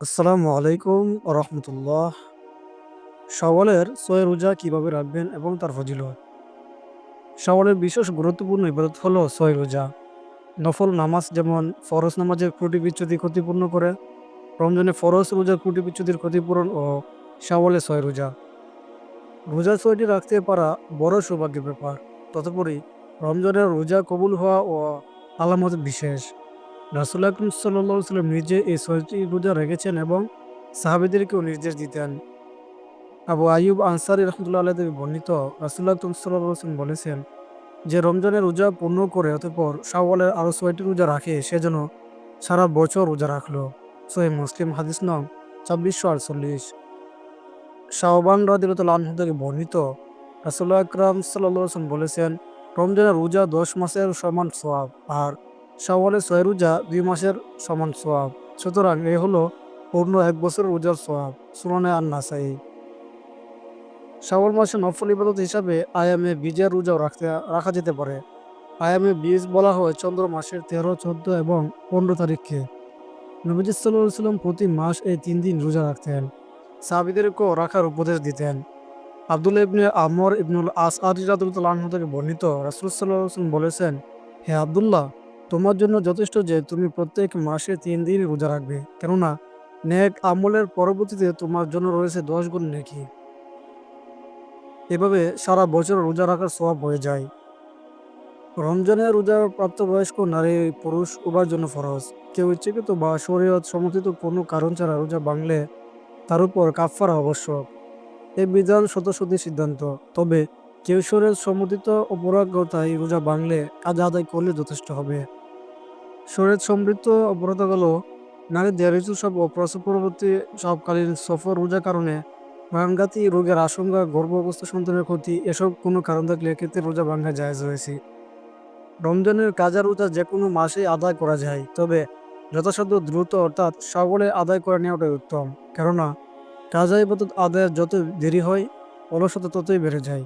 আসসালামু আলাইকুম রহমতুল্লাহ। শাওয়ালের ছয় রোজা কীভাবে রাখবেন এবং তার ফজিলত? শাওয়ালের বিশেষ গুরুত্বপূর্ণ ইবাদত হলো ছয় রোজা। নফল নামাজ যেমন ফরজ নামাজের ত্রুটি বিচ্যুতি ক্ষতিপূর্ণ করে, রমজানে ফরজ রোজার ত্রুটি বিচ্যুতির ক্ষতিপূরণ ও শাওয়ালে ছয় রোজা। রোজা ছয়টি রাখতে পারা বড় সৌভাগ্যের ব্যাপার। তদুপরি রমজানের রোজা কবুল হওয়া ও আলামত বিশেষ। রাসুল আকরম সাল্লা সাল্লাম নিজে এই ছয়টি রোজা রেখেছেন এবং সাহাবেদেরকেও নির্দেশ দিতেন। আবু আয়ুব আনসারি রহমতুল্লাহ আল্লাহ থেকে বর্ণিত রাসুল্লাহ সাল্লাম বলেছেন, যে রমজানের রোজা পূর্ণ করে অতঃপর শাওয়ালের আরও ছয়টি রোজা রাখে, সে যেন সারা বছর রোজা রাখল। সোহে মুসলিম হাদিস নং ছাব্বিশশো আটচল্লিশ। শাহবান রাদিরতুল আনহু থেকে বর্ণিত রাসুল্লাহ আকরাম সাল্লাম বলেছেন, রমজানের রোজা দশ মাসের সমান সোয়াব আর শাওয়ালের ছয় রোজা দুই মাসের সমান সোয়াব। সুতরাং এ হলো পূর্ণ এক বছরের রোজার সোয়াব সুরানে আর নাসাই শাওয়াল মাসে নফল ইবাদত হিসাবে আয়ামে বীজের রোজাও রাখতে, রাখা যেতে পারে। আয়ামে বীজ বলা হয় চন্দ্র মাসের তেরো, চোদ্দ এবং পনেরো তারিখকে। নবীজ সাল্লাম প্রতি মাস এই তিন দিন রোজা রাখতেন। সাহাবিদেরকেও রাখার উপদেশ দিতেন। আব্দুল ইবনে আমর ইবনুল আস আদিরাদুল্লাহ থেকে বর্ণিত রাসুল সাল্লাম বলেছেন, হে আবদুল্লাহ তোমার জন্য যথেষ্ট যে তুমি প্রত্যেক মাসে তিন দিন রোজা রাখবে। কেননা, নেক আমলের পরবর্তীতে তোমার জন্য রয়েছে দশ গুণ নেকি। এভাবে সারা বছর রোজা রাখার স্বভাব হয়ে যায়। রমজানে রোজা প্রাপ্তবয়স্ক নারী, পুরুষ উভয়ের জন্য ফরজ। কেউ ইচ্ছাকৃত বা শরীয়ত সমর্থিত কোনো কারণ ছাড়া রোজা বাংলে তার উপর কাফারা আবশ্যক। এই বিধান শতশতী সিদ্ধান্ত। তবে কেউ শরীর সমর্থিত অপরাগতায় রোজা বাংলে কাজ আদায় করলে যথেষ্ট হবে। শরীর সমৃদ্ধ অপরাধগুলো নারীদের ঋতুসব ও প্রসব পরবর্তী সবকালীন সফর রোজার কারণে প্রাণঘাতী রোগের আশঙ্কা গর্ভ অবস্থা সন্তানের ক্ষতি, এসব কোনো কারণ থাকলে এক্ষেত্রে রোজা ভাঙ্গা জায়জ রয়েছে। রমজানের কাজা রোজা যে কোনো মাসে আদায় করা যায়, তবে যথাসাধ্য দ্রুত অর্থাৎ সকলে আদায় করে নেওয়াটাই উত্তম। কেননা, কাজা ইবাদত আদায়ের যত দেরি হয়, অলসতা ততই বেড়ে যায়।